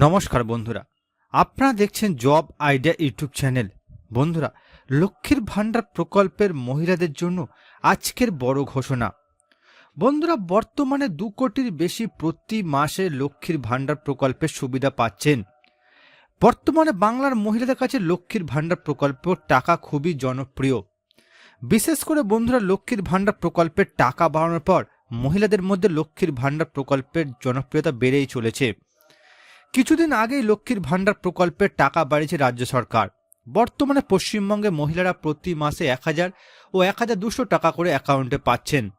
নমস্কার বন্ধুরা। আপনারা দেখছেন জব আইডিয়া ইউটিউব চ্যানেল। বন্ধুরা, লক্ষ্মীর ভাণ্ডার প্রকল্পের মহিলাদের জন্য আজকের বড় ঘোষণা। বন্ধুরা, বর্তমানে দু কোটির বেশি প্রতি মাসে লক্ষ্মীর ভাণ্ডার প্রকল্পের সুবিধা পাচ্ছেন। বর্তমানে বাংলার মহিলাদের কাছে লক্ষ্মীর ভাণ্ডার প্রকল্প টাকা খুবই জনপ্রিয়। বিশেষ করে বন্ধুরা, লক্ষ্মীর ভাণ্ডার প্রকল্পের টাকা বাড়ানোর পর মহিলাদের মধ্যে লক্ষ্মীর ভাণ্ডার প্রকল্পের জনপ্রিয়তা বেড়েই চলেছে। কিছুদিন আগেই লক্ষ্মীর ভাণ্ডার প্রকল্পের টাকা বাড়িয়েছে রাজ্য সরকার। বর্তমানে পশ্চিমবঙ্গে মহিলারা প্রতি মাসে এক হাজার ও এক হাজার দুশো টাকা করে অ্যাকাউন্টে পাচ্ছেন।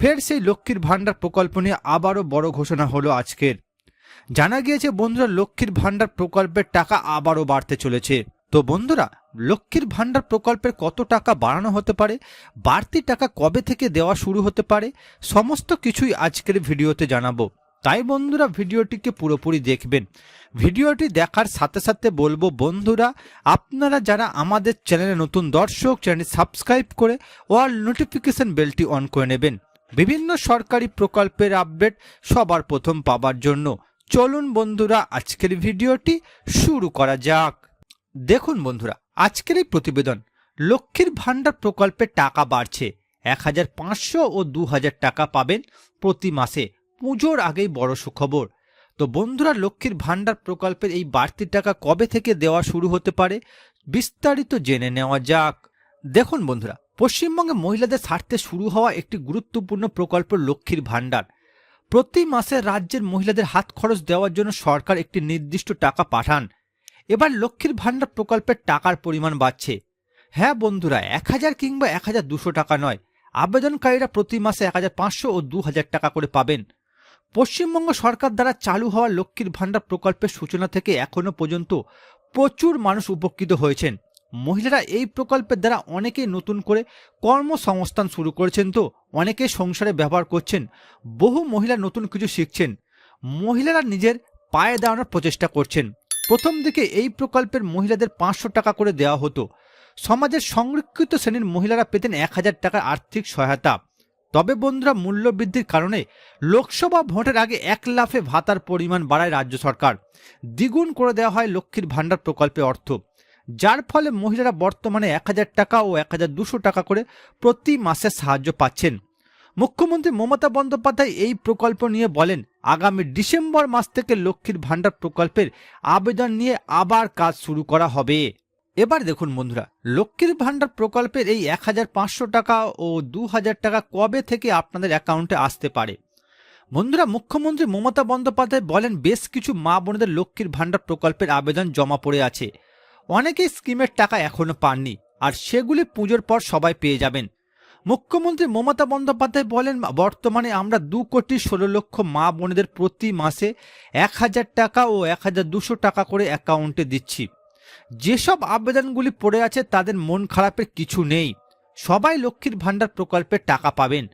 ফের সেই লক্ষ্মীর ভাণ্ডার প্রকল্প নিয়ে আবারও বড় ঘোষণা হলো আজকের। জানা গিয়েছে, বন্ধুরা, লক্ষ্মীর ভাণ্ডার প্রকল্পের টাকা আবারও বাড়তে চলেছে। তো বন্ধুরা, লক্ষ্মীর ভাণ্ডার প্রকল্পের কত টাকা বাড়ানো হতে পারে, বাড়তি টাকা কবে থেকে দেওয়া শুরু হতে পারে, সমস্ত কিছুই আজকের ভিডিওতে জানাব। তাই বন্ধুরা ভিডিওটিকে পুরোপুরি দেখবেন। ভিডিওটি দেখার সাথে সাথে বলব, বন্ধুরা, আপনারা যারা আমাদের চ্যানেলে নতুন দর্শক চ্যানেল সাবস্ক্রাইব করে অল নোটিফিকেশন বেলটি অন করে নেবেন। বিভিন্ন সরকারি প্রকল্পের আপডেট সবার প্রথম পাবার জন্য। চলুন বন্ধুরা, আজকের ভিডিওটি শুরু করা যাক। দেখুন বন্ধুরা, আজকের এই প্রতিবেদন, লক্ষ্মীর ভাণ্ডার প্রকল্পে টাকা বাড়ছে। এক হাজার পাঁচশো ও দু হাজার টাকা পাবেন প্রতি মাসে। পুজোর আগেই বড় সুখবর। তো বন্ধুরা, লক্ষ্মীর ভাণ্ডার প্রকল্পের এই বাড়তি টাকা কবে থেকে দেওয়া শুরু হতে পারে, বিস্তারিত জেনে নেওয়া যাক। দেখুন বন্ধুরা, পশ্চিমবঙ্গে মহিলাদের স্বার্থে শুরু হওয়া একটি গুরুত্বপূর্ণ প্রকল্প লক্ষ্মীর ভাণ্ডার। প্রতি মাসে রাজ্যের মহিলাদের হাত খরচ দেওয়ার জন্য সরকার একটি নির্দিষ্ট টাকা পাঠান। এবার লক্ষ্মীর ভাণ্ডার প্রকল্পের টাকার পরিমাণ বাড়ছে। হ্যাঁ বন্ধুরা, এক হাজার কিংবা এক হাজার দুশো টাকা নয়, আবেদনকারীরা প্রতি মাসে এক হাজার পাঁচশো ও দু হাজার টাকা করে পাবেন। পশ্চিমবঙ্গ সরকার দ্বারা চালু হওয়া লক্ষ্মীর ভাণ্ডার প্রকল্পের সূচনা থেকে এখনও পর্যন্ত প্রচুর মানুষ উপকৃত হয়েছেন। মহিলারা এই প্রকল্পের দ্বারা অনেকেই নতুন করে কর্মসংস্থান শুরু করেছেন তো অনেকে সংসারে ব্যবহার করছেন, বহু মহিলা নতুন কিছু শিখছেন। মহিলারা নিজের পায়ে দাঁড়ানোর প্রচেষ্টা করছেন। প্রথম দিকে এই প্রকল্পের মহিলাদের পাঁচশো টাকা করে দেওয়া হতো। সমাজের সংরক্ষিত শ্রেণির মহিলারা পেতেন এক হাজার টাকার আর্থিক সহায়তা। তবে বন্ধুরা মূল্যবৃদ্ধির কারণে লোকসভা ভোটের আগে এক লাফে ভাতার পরিমাণ বাড়ায় রাজ্য সরকার। দ্বিগুণ করে দেওয়া হয় লক্ষ্মীর ভাণ্ডার প্রকল্পে অর্থ। যার ফলে মহিলারা বর্তমানে এক হাজার টাকা ও এক হাজার দুশো টাকা করে প্রতি মাসে সাহায্য পাচ্ছেন। মুখ্যমন্ত্রী মমতা বন্দ্যোপাধ্যায় এই প্রকল্প নিয়ে বলেন, আগামী ডিসেম্বর মাস থেকে লক্ষ্মীর ভাণ্ডার প্রকল্পের আবেদন নিয়ে আবার কাজ শুরু করা হবে। এবার দেখুন বন্ধুরা, লক্ষ্মীর ভাণ্ডার প্রকল্পের এই এক হাজার পাঁচশো টাকা ও দু হাজার টাকা কবে থেকে আপনাদের অ্যাকাউন্টে আসতে পারে? বন্ধুরা, মুখ্যমন্ত্রী মমতা বন্দ্যোপাধ্যায় বলেন, বেশ কিছু মা বোনদের লক্ষ্মীর ভাণ্ডার প্রকল্পের আবেদন জমা পড়ে আছে। অনেকেই স্কিমের টাকা এখনও পাননি, আর সেগুলি পুজোর পর সবাই পেয়ে যাবেন। মুখ্যমন্ত্রী মমতা বন্দ্যোপাধ্যায় বলেন, বর্তমানে আমরা দু কোটি ষোলো লক্ষ মা বোনেদের প্রতি মাসে এক হাজার টাকা ও এক হাজার দুশো টাকা করে অ্যাকাউন্টে দিচ্ছি। যেসব আবেদনগুলি পড়ে আছে তাদের মন খারাপের কিছু নেই। সবাই লক্ষ্মীর ভাণ্ডার প্রকল্পের টাকা পাবেন।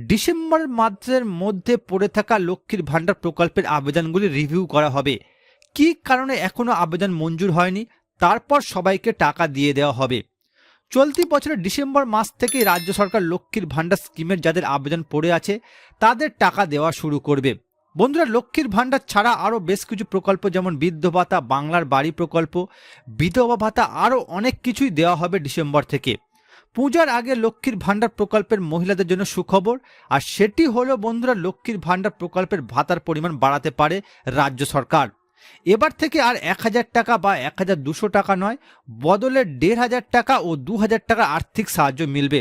ডিসেম্বর মাসের মধ্যে পড়ে থাকা লক্ষ্মীর ভাণ্ডার প্রকল্পের আবেদনগুলি রিভিউ করা হবে। কী কারণে এখনও আবেদন মঞ্জুর হয়নি, তারপর সবাইকে টাকা দিয়ে দেওয়া হবে। চলতি বছরের ডিসেম্বর মাস থেকে রাজ্য সরকার লক্ষ্মীর ভাণ্ডার স্কিমের যাদের আবেদন পড়ে আছে, তাদের টাকা দেওয়া শুরু করবে। বন্ধুরা, লক্ষ্মীর ভাণ্ডার ছাড়া আরও বেশ কিছু প্রকল্প, যেমন বৃদ্ধ ভাতা, বাংলার বাড়ি প্রকল্প, বিধবা ভাতা, আরও অনেক কিছুই দেওয়া হবে ডিসেম্বর থেকে। পূজার আগে লক্ষ্মীর ভাণ্ডার প্রকল্পের মহিলাদের জন্য সুখবর, আর সেটি হলো বন্ধুরা, লক্ষ্মীর ভাণ্ডার প্রকল্পের ভাতার পরিমাণ বাড়াতে পারে রাজ্য সরকার। এবার থেকে আর এক হাজার টাকা বা এক হাজার দুশো টাকা নয়, বদলে দেড় হাজার টাকা ও দু হাজার টাকা আর্থিক সাহায্য মিলবে।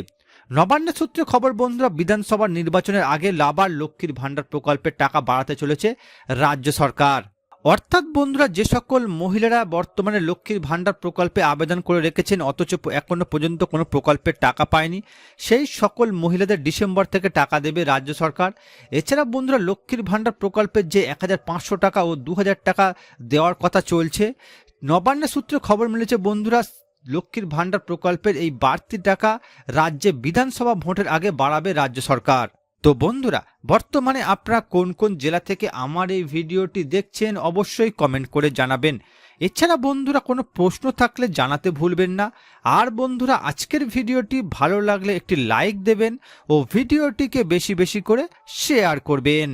নবান্ন সূত্রে খবর, বন্ধুরা বিধানসভা নির্বাচনের আগে লাবার লক্ষ্মীর ভাণ্ডার প্রকল্পের টাকা বাড়াতে চলেছে রাজ্য সরকার। অর্থাৎ, বন্ধুরা, যে সকল মহিলারা বর্তমানে লক্ষ্মীর ভাণ্ডার প্রকল্পে আবেদন করে রেখেছেন, অথচ এখনও পর্যন্ত কোনো প্রকল্পের টাকা পায়নি, সেই সকল মহিলাদের ডিসেম্বর থেকে টাকা দেবে রাজ্য সরকার। এছাড়া, বন্ধুরা, লক্ষ্মীর ভাণ্ডার প্রকল্পের যে এক হাজার পাঁচশো টাকা ও দু হাজার টাকা দেওয়ার কথা চলছে, নবান্ন সূত্রে খবর মিলেছে, বন্ধুরা লক্ষ্মীর ভাণ্ডার প্রকল্পের এই বাড়তি টাকা রাজ্যে বিধানসভা ভোটের আগে বাড়াবে রাজ্য সরকার। তো বন্ধুরা, বর্তমানে আপনারা কোন কোন জেলা থেকে আমার এই ভিডিওটি দেখছেন অবশ্যই কমেন্ট করে জানাবেন। এছাড়া বন্ধুরা, কোনো প্রশ্ন থাকলে জানাতে ভুলবেন না। আর বন্ধুরা, আজকের ভিডিওটি ভালো লাগলে একটি লাইক দেবেন ও ভিডিওটিকে বেশি বেশি করে শেয়ার করবেন।